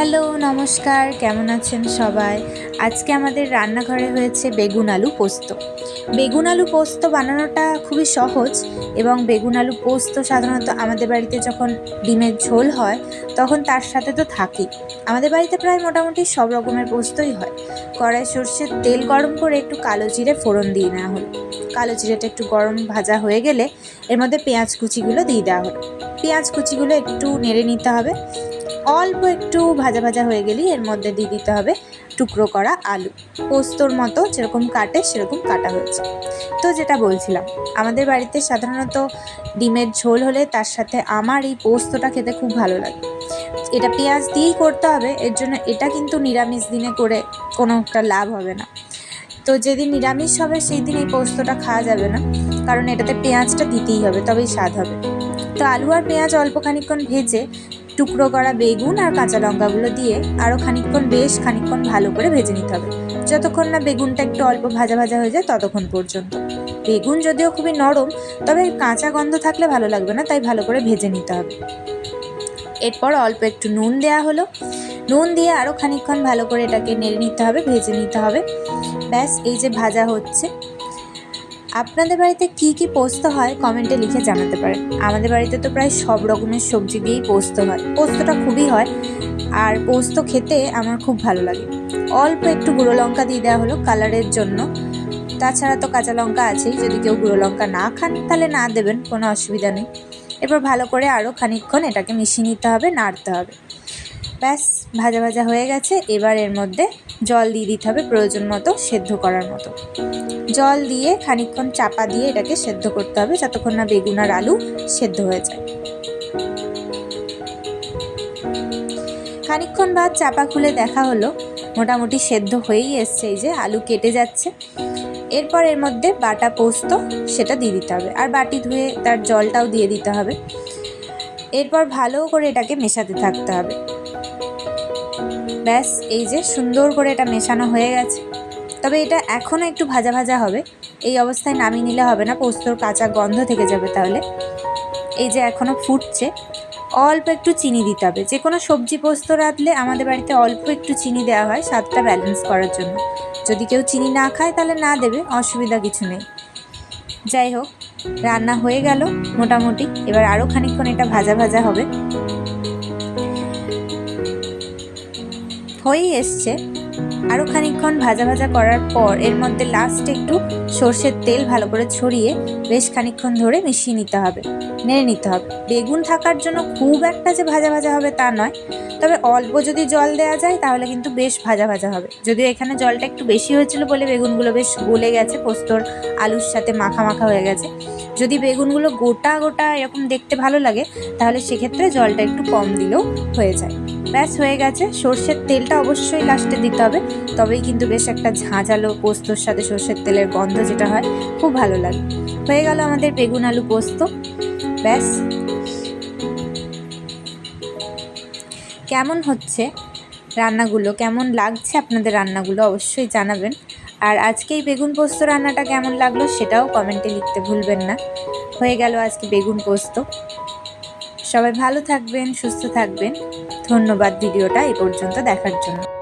Hello, নমস্কার। কেমন আছেন সবাই? আজকে আমাদের রান্নাঘরে হয়েছে বেগুন আলু পোস্ত। বেগুন আলু পোস্ত বানানোটা খুবই সহজ এবং বেগুন আলু পোস্ত সাধারণত আমাদের বাড়িতে যখন ডিমের ঝোল হয়, তখন তার সাথে তো থাকেই। আমাদের বাড়িতে প্রায় মোটামুটি সব রকমের পোস্তই হয়। কড়াই সর্ষের তেল গরম করে একটু কালো জিরে ফোড়ন দিয়ে নেওয়া হলো। কালো জিরেটা একটু গরম ভাজা হয়ে গেলে এর মধ্যে পেঁয়াজ কুচিগুলো দিয়ে দেওয়া হলো। পেঁয়াজ কুচিগুলো একটু নেড়ে নিতে হবে। অল্প একটু ভাজা ভাজা হয়ে গেলেই এর মধ্যে দিয়ে দিতে হবে টুকরো করা আলু। পোস্তর মতো যেরকম কাটে, সেরকম কাটা হয়েছে। তো যেটা বলছিলাম, আমাদের বাড়িতে সাধারণত ডিমের ঝোল হলে তার সাথে আমার এই পোস্তটা খেতে খুব ভালো লাগে। এটা পেঁয়াজ দিয়েই করতে হবে, এর জন্য এটা কিন্তু নিরামিষ দিনে করে কোনো একটা লাভ হবে না। তো যেদিন নিরামিষ হবে, সেই দিন এই পোস্তটা খাওয়া যাবে না, কারণ এটাতে পেঁয়াজটা দিতেই হবে, তবেই স্বাদ হবে। তো আলু আর পেঁয়াজ অল্প খানিকক্ষণ ভেজে টুকরো করা বেগুন আর কাঁচা লঙ্কাগুলো দিয়ে আরও খানিকক্ষণ, বেশ খানিকক্ষণ ভালো করে ভেজে নিতে হবে। যতক্ষণ না বেগুনটা একটু অল্প ভাজা ভাজা হয়ে যায় ততক্ষণ পর্যন্ত। বেগুন যদিও খুবই নরম, তবে কাঁচা গন্ধ থাকলে ভালো লাগবে না, তাই ভালো করে ভেজে নিতে হবে। এরপর অল্প একটু নুন দেওয়া হলো। নুন দিয়ে আরও খানিকক্ষণ ভালো করে এটাকে নেড়ে নিতে হবে, ভেজে নিতে হবে। ব্যাস, এই যে ভাজা হচ্ছে। আপনাদের বাড়িতে কি কি পোস্ত হয় কমেন্টে লিখে জানাতে পারেন। আমাদের বাড়িতে তো প্রায় সব রকমের সবজি দিয়েই পোস্ত হয়। পোস্তটা খুবই হয় আর পোস্ত খেতে আমার খুব ভালো লাগে। অল্প একটু গুঁড়ো লঙ্কা দিয়ে দেওয়া হলো কালারের জন্য। তাছাড়া তো কাঁচা লঙ্কা আছেই। যদি কেউ গুঁড়ো লঙ্কা না খান, তাহলে না দেবেন, কোনো অসুবিধা নেই। এরপর ভালো করে আরও খানিকক্ষণ এটাকে মিশিয়ে নিতে হবে, নাড়তে হবে। ব্যাস, ভাজা ভাজা হয়ে গেছে। এবার এর মধ্যে জল দিয়ে দিতে হবে প্রয়োজন মতো সেদ্ধ করার মতো। জল দিয়ে খানিকক্ষণ চাপা দিয়ে এটাকে সেদ্ধ করতে হবে যতক্ষণ না বেগুন আর আলু সেদ্ধ হয়ে যায়। খানিকক্ষণ বাদ চাপা খুলে দেখা হলো, মোটামুটি সেদ্ধ হয়েই এসছে এই যে, আলু কেটে যাচ্ছে। এরপর এর মধ্যে বাটা পোস্ত সেটা দিয়ে দিতে হবে আর বাটি ধুয়ে তার জলটাও দিয়ে দিতে হবে। এরপর ভালো করে এটাকে মেশাতে থাকতে হবে। ব্যাস, এই যে সুন্দর করে এটা মেশানো হয়ে গেছে। তবে এটা এখনও একটু ভাজা ভাজা হবে। এই অবস্থায় নামিয়ে নিলে হবে না, পোস্তর কাঁচা গন্ধ থেকে যাবে তাহলে। এই যে এখনও ফুটছে, অল্প একটু চিনি দিতে হবে। যে কোনো সবজি পোস্ত রাঁধলে আমাদের বাড়িতে অল্প একটু চিনি দেওয়া হয় স্বাদটা ব্যালেন্স করার জন্য। যদি কেউ চিনি না খায় তাহলে না দেবে, অসুবিধা কিছু নেই। যাই হোক, রান্না হয়ে গেল মোটামুটি। এবার আরও খানিকক্ষণ এটা ভাজা ভাজা হবে। হয়েই এসছে। আরও খানিকক্ষণ ভাজা ভাজা করার পর এর মধ্যে লাস্ট একটু সর্ষের তেল ভালো করে ছড়িয়ে বেশ খানিকক্ষণ ধরে মিশিয়ে নিতে হবে, নেড়ে নিতে হবে। বেগুন থাকার জন্য খুব একটা যে ভাজা ভাজা হবে তা নয়, তবে অল্প যদি জল দেওয়া যায় তাহলে কিন্তু বেশ ভাজা ভাজা হবে। যদিও এখানে জলটা একটু বেশি হয়েছিল বলে বেগুনগুলো বেশ গলে গেছে, পোস্তর আলুর সাথে মাখা মাখা হয়ে গেছে। যদি বেগুনগুলো গোটা গোটা এরকম দেখতে ভালো লাগে, তাহলে সেক্ষেত্রে জলটা একটু কম দিলেও হয়ে যায়। ব্যাস হয়ে গেছে, সর্ষের তেলটা অবশ্যই লাস্টে দিতে হবে। তবেই কিন্তু বেশ একটা ঝাঁঝালো পোস্তর সাথে সর্ষের তেলের গন্ধ যেটা হয়, খুব ভালো লাগে। হয়ে গেল আমাদের বেগুন আলু পোস্ত। ব্যাস। কেমন হচ্ছে রান্নাগুলো? কেমন লাগছে আপনাদের রান্নাগুলো? অবশ্যই জানাবেন। আর আজকে এই বেগুন পোস্ত রান্নাটা কেমন লাগল সেটাও কমেন্টে লিখতে ভুলবেন না। হয়ে গেল আজকে বেগুন পোস্ত। সবাই ভালো থাকবেন, সুস্থ থাকবেন। ধন্যবাদ ভিডিওটা এই পর্যন্ত দেখার জন্য।